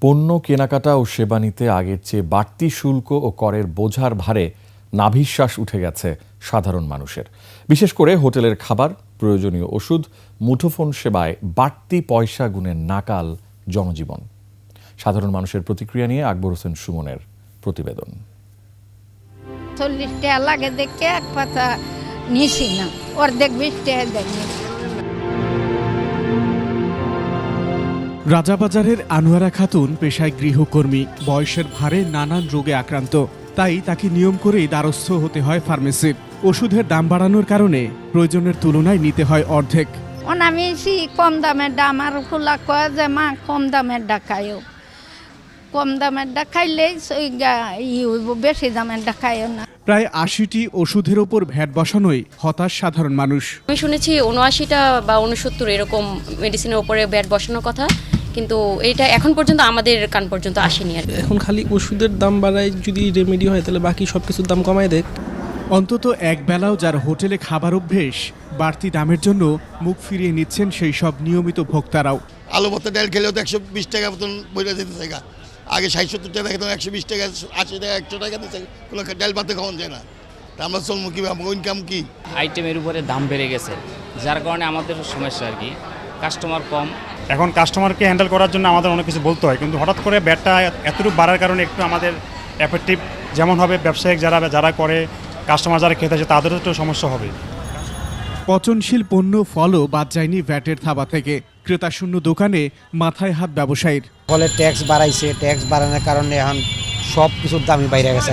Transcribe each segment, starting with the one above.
পণ্য কেনাকাটা ও সেবা নিতে আগের চেয়ে বাড়তি শুল্ক ও করের বোঝার ভারে নাভিশ্বাস উঠে গেছে সাধারণ মানুষের। বিশেষ করে হোটেলের খাবার, প্রয়োজনীয় ওষুধ, মুঠোফোন সেবায় বাড়তি পয়সা গুণের নাকাল জনজীবন। সাধারণ মানুষের প্রতিক্রিয়া নিয়ে আকবর হোসেন সুমনের প্রতিবেদন। চল্লিশ টাকা লাগে দেখে এক পাতা নিছি না। অর্ধেক বিশ টাকা রাজাবাজারের আনোয়ারা খাতুন পেশায় গৃহকর্মী। বয়সের ভারে নানান রোগে আক্রান্ত। তাই তাকে নিয়ম করেই দ্বারস্থ হতে হয় ফার্মেসির ওষুধের দাম বাড়ানোর কারণে প্রয়োজনের তুলনায় নিতে হয় অর্ধেক। অনামিছি কম দামের দাম আর খোলা কয় যে মা কম দামের ডাকায়ও কম দামের ডাকাইলেই বেশি দামের ডাকায়ও না। প্রায় আশিটি ওষুধের ওপর ভ্যাট বসানোই হতাশ সাধারণ মানুষ। আমি শুনেছি উনআশিটা বা উনসত্তর এরকম মেডিসিনের উপরে ভ্যাট বসানোর কথা। কিন্তু এটা এখন পর্যন্ত আমাদের কান পর্যন্ত আসেনি আর এখন খালি ওষুধের দাম বাড়ায় যদি রেমেডি হয় তাহলে বাকি সব কিছুর দাম কমায় দেখ অন্তত এক বেলাও যার হোটেলে খাবার অভ্যেস বাড়তি দামের জন্য মুখ ফিরিয়ে নিচ্ছেন সেই সব নিয়মিত ভোক্তারাও। আলু ভর্তা ডাল খেলেও তো একশো বিশ টাকা মতন বইলে যেতে টাকা আগে ষাট সত্তর টাকা খেতাম একশো বিশ টাকা আশি টাকা একশো টাকা দিচ্ছে কোনো ডাল ভাতে খাওয়ান যায় না। তা আমরা চলবো কী ইনকাম কী? আইটেমের উপরে দাম বেড়ে গেছে। যার কারণে আমাদের সমস্যা আর কি। কাস্টমার কম। এখন কাস্টমারকে হ্যান্ডেল করার জন্য আমাদের অনেক কিছু বলতে হয় কিন্তু হঠাৎ করে ব্যাটটা এতটুকু বাড়ার কারণে একটু আমাদের অ্যাফেক্টিভ যেমন হবে ব্যবসায়িক যারা যারা করে কাস্টমার যারা খেতে আসে তাদেরও একটু সমস্যা হবে। পচনশীল পণ্য ফলও বাদ যায়নি ভ্যাটের থাবা থেকে। ক্রেতাশূন্য দোকানে মাথায় হাত ব্যবসায়ীর। ফলে ট্যাক্স বাড়াইছে ট্যাক্স বাড়ানোর কারণে এখন সব কিছুর দামই বাইরে গেছে।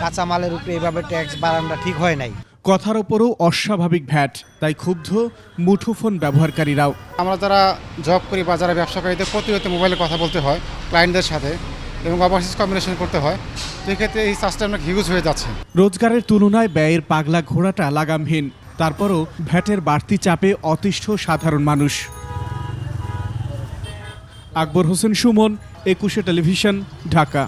কাঁচামালের উপরে এভাবে ট্যাক্স বাড়ানোটা ঠিক হয় নাই। কথার ওপরও অস্বাভাবিক ভ্যাট তাই ক্ষুব্ধ মুঠোফোন ব্যবহারকারীরাও। আমরা যারা জব করি বা যারা ব্যবসা করি এদের প্রতিনিয়ত মোবাইলে কথা বলতে হয় ক্লায়েন্টদের সাথে এবং ওভারসিজ কম্বিনেশন করতে হয়। সেক্ষেত্রে এই চার্জটা অনেক হিউজ হয়ে যাচ্ছে। রোজগারের তুলনায় ব্যয়ের পাগলা ঘোড়াটা লাগামহীন তারপরও ভ্যাটের বাড়তি চাপে অতিষ্ঠ সাধারণ মানুষ। আকবর হোসেন সুমন একুশে টেলিভিশন ঢাকা।